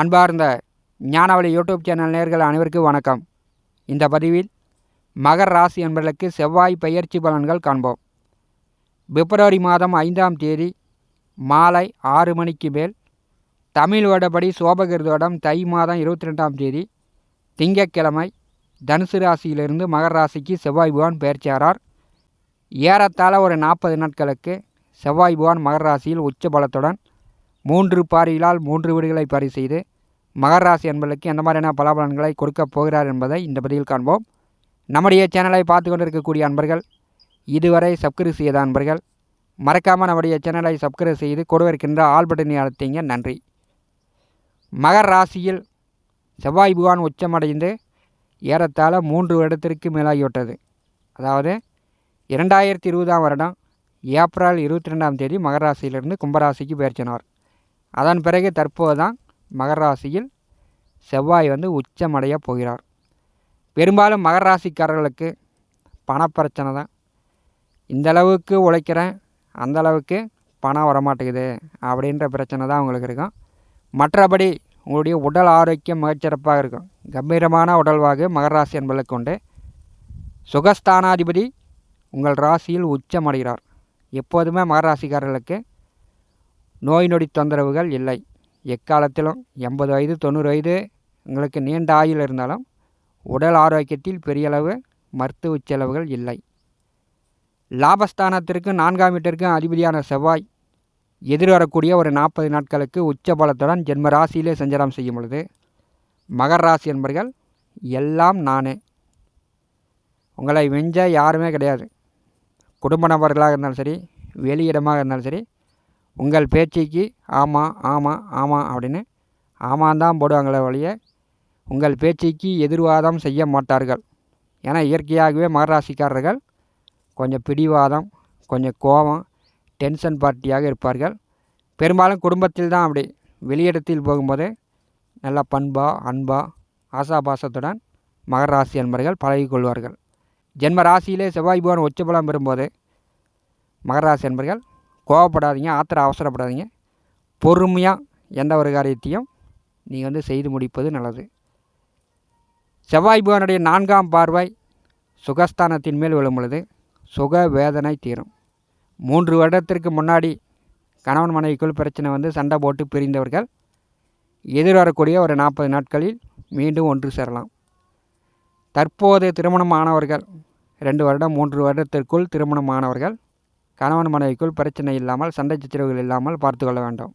அன்பார்ந்த ஞானவழி YouTube channel நேர்கள் அனைவருக்கும் வணக்கம். இந்த பதிவில் மகர் ராசி என்பதற்கு செவ்வாய் பயிற்சி பலன்கள் காண்போம். பிப்ரவரி மாதம் ஐந்தாம் தேதி மாலை ஆறு மணிக்கு மேல் தமிழ் வருடப்படி சோபகிருதோடம் தை மாதம் இருபத்தி ரெண்டாம் தேதி திங்கட்கிழமை தனுசு ராசியிலிருந்து மகர் ராசிக்கு செவ்வாய் பகவான் பெயர்ச்சியாரார். ஏறத்தாழ ஒரு நாற்பது நாட்களுக்கு செவ்வாய் பகவான் மகர் ராசியில் உச்ச பலத்துடன் மூன்று பாரிகளால் மூன்று வீடுகளை பாரி செய்து மகர ராசி என்பதற்கு எந்த மாதிரியான பலாபலன்களை கொடுக்கப் போகிறார் என்பதை இந்த பதிவில் காண்போம். நம்முடைய சேனலை பார்த்து கொண்டிருக்கக்கூடிய அன்பர்கள் இதுவரை சப்ஸ்கிரைப் செய்த அன்பர்கள் மறக்காமல் நம்முடைய சேனலை சப்ஸ்கிரைப் செய்து கொடுவிருக்கின்ற ஆல் பட்டனை அழுத்திங்க. நன்றி. மகர் ராசியில் செவ்வாய் புகான் உச்சமடைந்து ஏறத்தாழ மூன்று வருடத்திற்கு மேலாகிவிட்டது. அதாவது இரண்டாயிரத்தி இருபதாம் வருடம் ஏப்ரல் இருபத்தி ரெண்டாம் தேதி மகராசியிலிருந்து கும்பராசிக்கு பெயர்ச்சினார் அதன் பிறகு தற்போது தான் மகர ராசியில் செவ்வாய் வந்து உச்சமடைய போகிறார். பெரும்பாலும் மகர ராசிக்காரர்களுக்கு பணப்பிரச்சனை தான். இந்தளவுக்கு உழைக்கிறேன் அந்தளவுக்கு பணம் வரமாட்டேங்குது அப்படின்ற பிரச்சனை தான் அவங்களுக்கு இருக்கும். மற்றபடி உங்களுடைய உடல் ஆரோக்கியம் மிகச்சிறப்பாக இருக்கும். கம்பீரமான உடல்வாகு மகர ராசி என்பதற்கு உண்டு. சுகஸ்தானாதிபதி உங்கள் ராசியில் உச்சமடைகிறார். எப்போதுமே மகர ராசிக்காரர்களுக்கு நோய் நொடி தொந்தரவுகள் இல்லை. எக்காலத்திலும் எண்பது வயது தொண்ணூறு வயது உங்களுக்கு நீண்ட ஆயுள் இருந்தாலும் உடல் ஆரோக்கியத்தில் பெரியளவு மருத்துவ செலவுகள் இல்லை. லாபஸ்தானத்திற்கும் நான்காம் வீட்டிற்கும் அதிபதியான செவ்வாய் எதிர்வரக்கூடிய ஒரு நாற்பது நாட்களுக்கு உச்ச பலத்துடன் ஜென்ம ராசியிலே சஞ்சாரம் செய்யும் பொழுது மகர ராசி என்பர்கள் எல்லாம் நானே. உங்களை வெஞ்ச யாருமே கிடையாது. குடும்ப நபர்களாக இருந்தாலும் சரி வெளியிடமாக இருந்தாலும் சரி உங்கள் பேச்சுக்கு ஆமாம் ஆமாம் ஆமாம் அப்படின்னு ஆமாம் தான் போடுவாங்களே ஒழிய உங்கள் பேச்சுக்கு எதிர்வாதம் செய்ய மாட்டார்கள். ஏன்னா இயற்கையாகவே மகராசிக்காரர்கள் கொஞ்சம் பிடிவாதம் கொஞ்சம் கோபம் டென்ஷன் பார்ட்டியாக இருப்பார்கள். பெரும்பாலும் குடும்பத்தில் தான் அப்படி. வெளியிடத்தில் போகும்போது நல்ல பண்பா அன்பா ஆசாபாசத்துடன் மகர ராசி என்பர்கள் பழகிக்கொள்வார்கள் ஜென்ம ராசியிலே செவ்வாய் பவன் உச்சபலம் பெறும்போது மகர ராசி அன்பர்கள் கோவப்படாதீங்க ஆத்திரம் அவசரப்படாதீங்க. பொறுமையாக எந்த ஒரு காரியத்தையும் நீங்கள் வந்து செய்து முடிப்பது நல்லது. செவ்வாய் பகவானுடைய நான்காம் பார்வை சுகஸ்தானத்தின் மேல் விழும் பொழுது சுக வேதனை தீரும். மூன்று வருடத்திற்கு முன்னாடி கணவன் மனைவிக்குள் பிரச்சனை வந்து சண்டை போட்டு பிரிந்தவர்கள் எதிர்வரக்கூடிய ஒரு நாற்பது நாட்களில் மீண்டும் ஒன்று சேரலாம். தற்போது திருமணம் ஆனவர்கள் ரெண்டு வருடம் மூன்று வருடத்திற்குள் திருமணமானவர்கள் கணவன் மனைவிக்குள் பிரச்சனை இல்லாமல் சண்டை சச்சரவுகள் இல்லாமல் பார்த்து கொள்ள வேண்டும்.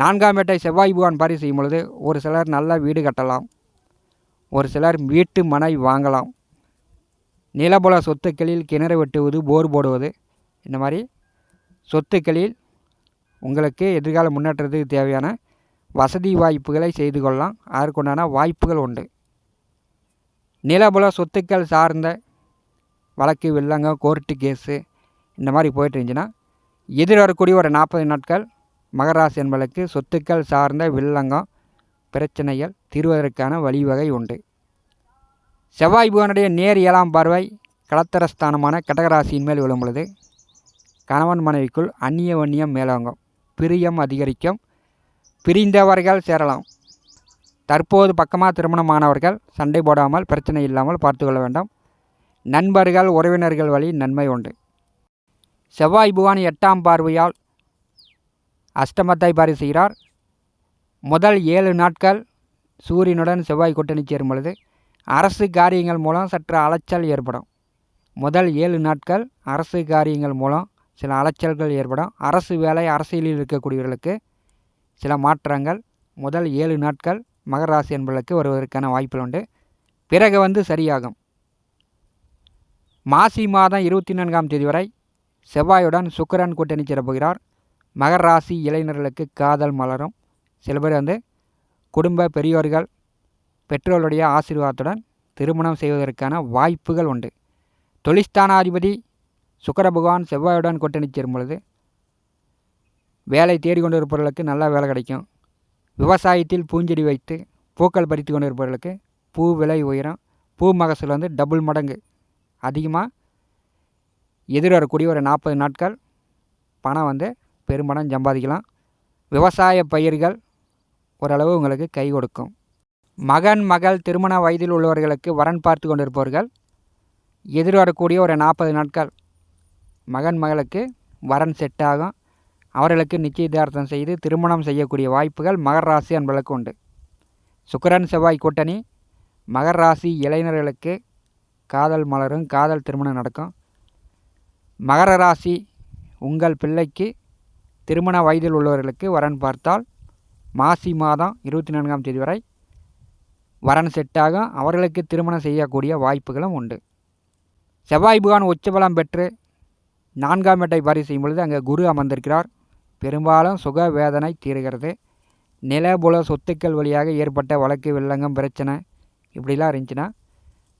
நான்காம் வேட்டை செவ்வாய் புகான் பாரி செய்யும் பொழுது ஒரு சிலர் நல்ல வீடு கட்டலாம். ஒரு சிலர் வீட்டு மனை வாங்கலாம். நிலபுல சொத்துக்களில் கிணறு வெட்டுவது போர் போடுவது இந்த மாதிரி சொத்துக்களில் உங்களுக்கு எதிர்கால முன்னேற்றத்துக்கு தேவையான வசதி வாய்ப்புகளை செய்து கொள்ளலாம். அதற்குண்டான வாய்ப்புகள் உண்டு. நிலபுல சொத்துக்கள் சார்ந்த வழக்கு வில்லங்க கோர்ட்டு கேஸு இந்த மாதிரி போயிட்டு இருந்துச்சுன்னா எதிர் வரக்கூடிய ஒரு நாற்பது நாட்கள் மகராசி என்பதற்கு சொத்துக்கள் சார்ந்த வில்லங்கம் பிரச்சனைகள் தீர்வதற்கான வழிவகை உண்டு. செவ்வாய் புவனுடைய நேர் ஏழாம் பார்வை கலத்தரஸ்தானமான கடகராசியின் மேல் விழும் பொழுது கணவன் மனைவிக்குள் அந்நிய வன்னியம் மேலோங்கும். பிரியம் அதிகரிக்கும். பிரிந்தவர்கள் சேரலாம். தற்போது பக்கமாக திருமணமானவர்கள் சண்டை போடாமல் பிரச்சனை இல்லாமல் பார்த்துக்கொள்ள வேண்டும். நண்பர்கள் உறவினர்கள் வழி நன்மை உண்டு. செவ்வாய் புவான் எட்டாம் பார்வையால் அஷ்டமத்தை பாரி செய்கிறார். முதல் ஏழு நாட்கள் சூரியனுடன் செவ்வாய் கூட்டணி சேரும் பொழுது அரசு காரியங்கள் மூலம் சற்று அலைச்சல் ஏற்படும். முதல் ஏழு நாட்கள் அரசு காரியங்கள் மூலம் சில அலைச்சல்கள் ஏற்படும். அரசு வேலை அரசியலில் இருக்கக்கூடியவர்களுக்கு சில மாற்றங்கள். முதல் ஏழு நாட்கள் மகர ராசி என்பதற்கு வருவதற்கான வாய்ப்புகள் உண்டு. பிறகு வந்து சரியாகும். மாசி மாதம் இருபத்தி நான்காம் தேதி வரை செவ்வாயுடன் சுக்கரன் கூட்டணி சேரப்போகிறார். மகர ராசி இளைஞர்களுக்கு காதல் மலரும். சில பேர் வந்து குடும்ப பெரியோர்கள் பெற்றோருடைய ஆசீர்வாதத்துடன் திருமணம் செய்வதற்கான வாய்ப்புகள் உண்டு. தொழிஸ்தானாதிபதி சுக்கர பகவான் செவ்வாயுடன் கூட்டணி சேரும் பொழுது வேலை தேடிக்கொண்டு இருப்பவர்களுக்கு நல்லா வேலை கிடைக்கும். விவசாயத்தில் பூஞ்செடி வைத்து பூக்கள் பறித்து கொண்டு இருப்பவர்களுக்கு பூ விலை உயரும். பூ மகசூல் வந்து டபுள் மடங்கு. அதிகமாக எதிர்வரக்கூடிய ஒரு நாற்பது நாட்கள் பணம் வந்து பெரும்பணம் சம்பாதிக்கலாம். விவசாய பயிர்கள் ஓரளவு உங்களுக்கு கை கொடுக்கும். மகன் மகள் திருமண வயதில் உள்ளவர்களுக்கு வரன் பார்த்து கொண்டிருப்பவர்கள் எதிர்வரக்கூடிய ஒரு நாற்பது நாட்கள் மகன் மகளுக்கு வரன் செட் ஆகும். அவர்களுக்கு நிச்சயதார்த்தம் செய்து திருமணம் செய்யக்கூடிய வாய்ப்புகள் மகர் ராசி அன்பர்களுக்கு உண்டு. சுக்கரன் செவ்வாய் கூட்டணி மகர் ராசி இளைஞர்களுக்கு காதல் மலரும் காதல் திருமணம் நடக்கும். மகர ராசி உங்கள் பிள்ளைக்கு திருமண வயதில் உள்ளவர்களுக்கு வரன் பார்த்தால் மாசி மாதம் இருபத்தி நான்காம் தேதி வரை வரன் செட்டாகும் அவர்களுக்கு திருமணம் செய்யக்கூடிய வாய்ப்புகளும் உண்டு. செவ்வாய் புகான் உச்சபலம் பெற்று நான்காம் இடத்தை பாரி செய்யும் பொழுது அங்கே குரு அமர்ந்திருக்கிறார். பெரும்பாலும் சுக வேதனை தீருகிறது. நிலபுல சொத்துக்கள் வழியாக ஏற்பட்ட வழக்கு வில்லங்கம் பிரச்சனை இப்படிலாம் இருந்துச்சுன்னா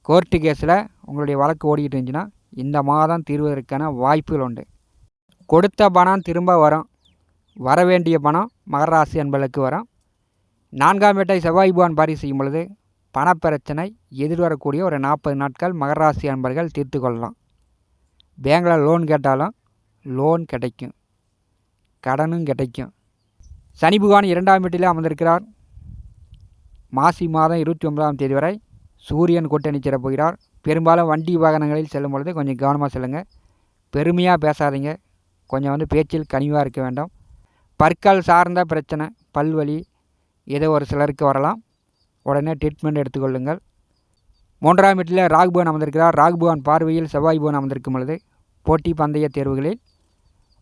கோர்ட்டு கேஸில் உங்களுடைய வழக்கு ஓடிக்கிட்டு இருந்துச்சுன்னா இந்த மாதம் தீர்வதற்கான வாய்ப்புகள் உண்டு. கொடுத்த பணம் திரும்ப வரும். வர வேண்டிய பணம் மகராசி அன்பர்களுக்கு வரும். நான்காம் வீட்டை செவ்வாய் புகான் பாரி செய்யும் பொழுது பணப்பிரச்சனை எதிர்வரக்கூடிய ஒரு நாற்பது நாட்கள் மகராசி அன்பர்கள் தீர்த்து கொள்ளலாம். பேங்கில் லோன் கேட்டாலும் லோன் கிடைக்கும். கடனும் கிடைக்கும். சனி பகவான் இரண்டாம் வீட்டிலே அமர்ந்திருக்கிறார். மாசி மாதம் இருபத்தி ஒன்பதாம் தேதி வரை சூரியன் கூட்டணி போகிறார். பெரும்பாலும் வண்டி வாகனங்களில் செல்லும் பொழுது கொஞ்சம் கவனமாக செல்லுங்கள் பெருமையாக பேசாதீங்க. கொஞ்சம் வந்து பேச்சில் கனிவாக இருக்க வேண்டும். பற்கள் சார்ந்த பிரச்சனை பல்வலி ஏதோ ஒரு சிலருக்கு வரலாம். உடனே ட்ரீட்மெண்ட் எடுத்துக்கொள்ளுங்கள். மூன்றாம் வீட்டில் ராகுபவன் அமர்ந்திருக்கிறார். ராகுபவன் பார்வையில் செவ்வாய் பவன் அமர்ந்திருக்கும் பொழுது போட்டி பந்தய தேர்வுகளில்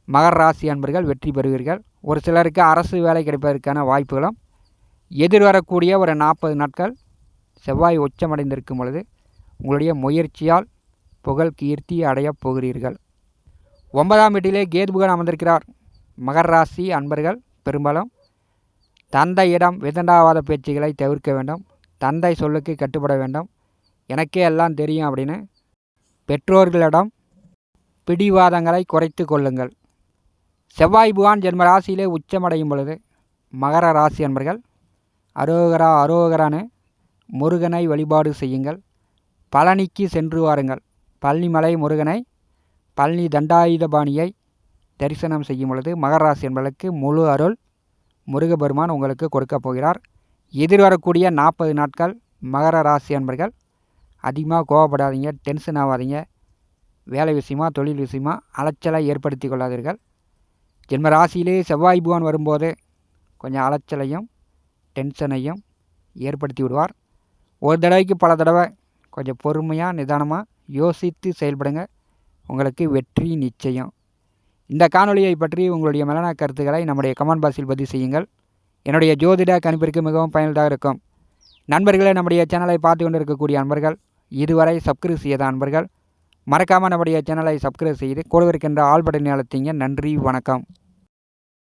மகர ராசி அன்பர்கள் வெற்றி பெறுவீர்கள். ஒரு சிலருக்கு அரசு வேலை கிடைப்பதற்கான வாய்ப்புகளும் எதிர்வரக்கூடிய ஒரு நாற்பது நாட்கள் செவ்வாய் உச்சமடைந்திருக்கும் பொழுது உங்களுடைய முயற்சியால் புகழ் கீர்த்தி அடையப் போகிறீர்கள். ஒன்பதாம் வீட்டிலே கேதுபுகன் அமர்ந்திருக்கிறார். மகர ராசி அன்பர்கள் பெரும்பாலும் தந்தையிடம் விதண்டாவாத பேச்சுகளை தவிர்க்க வேண்டும். தந்தை சொல்லுக்கு கட்டுப்பட வேண்டும். எனக்கே எல்லாம் தெரியும் அப்படின்னு பெற்றோர்களிடம் பிடிவாதங்களை குறைத்து கொள்ளுங்கள். செவ்வாய் புகான் ஜென்ம ராசியிலே உச்சமடையும் பொழுது மகர ராசி அன்பர்கள் அரோகரா அரோகரான்னு முருகனை வழிபாடு செய்யுங்கள். பழனிக்கு சென்று வாருங்கள். பழனிமலை முருகனை பழனி தண்டாயுதபாணியை தரிசனம் செய்யும் பொழுது மகராசி என்பதற்கு முழு அருள் முருகபெருமான் உங்களுக்கு கொடுக்கப் போகிறார். எதிர்வரக்கூடிய நாற்பது நாட்கள் மகர ராசி அன்பர்கள் அதிகமாக கோவப்படாதீங்க டென்ஷன் ஆகாதீங்க. வேலை விஷயமா தொழில் விஷயமா அலைச்சலை ஏற்படுத்தி கொள்ளாதீர்கள். ஜென்ம ராசியிலே செவ்வாய் புவான் வரும்போது கொஞ்சம் அலைச்சலையும் டென்ஷனையும் ஏற்படுத்தி விடுவார். ஒரு தடவைக்கு பல தடவை கொஞ்சம் பொறுமையாக நிதானமாக யோசித்து செயல்படுங்க. உங்களுக்கு வெற்றி நிச்சயம். இந்த காணொலியை பற்றி உங்களுடைய மலனா கருத்துக்களை நம்முடைய கமெண்ட் பாக்ஸில் பதிவு செய்யுங்கள். என்னுடைய ஜோதிட கணிப்பிற்கு மிகவும் பயனுள்ளதாக இருக்கும். நண்பர்களே நம்முடைய சேனலை பார்த்து கொண்டு இருக்கக்கூடிய நண்பர்கள் இதுவரை சப்ஸ்கிரைப் செய்யாத நண்பர்கள் மறக்காமல் நம்முடைய சேனலை சப்ஸ்கிரைப் செய்து கூட இருக்கின்ற ஆல் பட்டனை அழுத்திங்க. நன்றி வணக்கம்.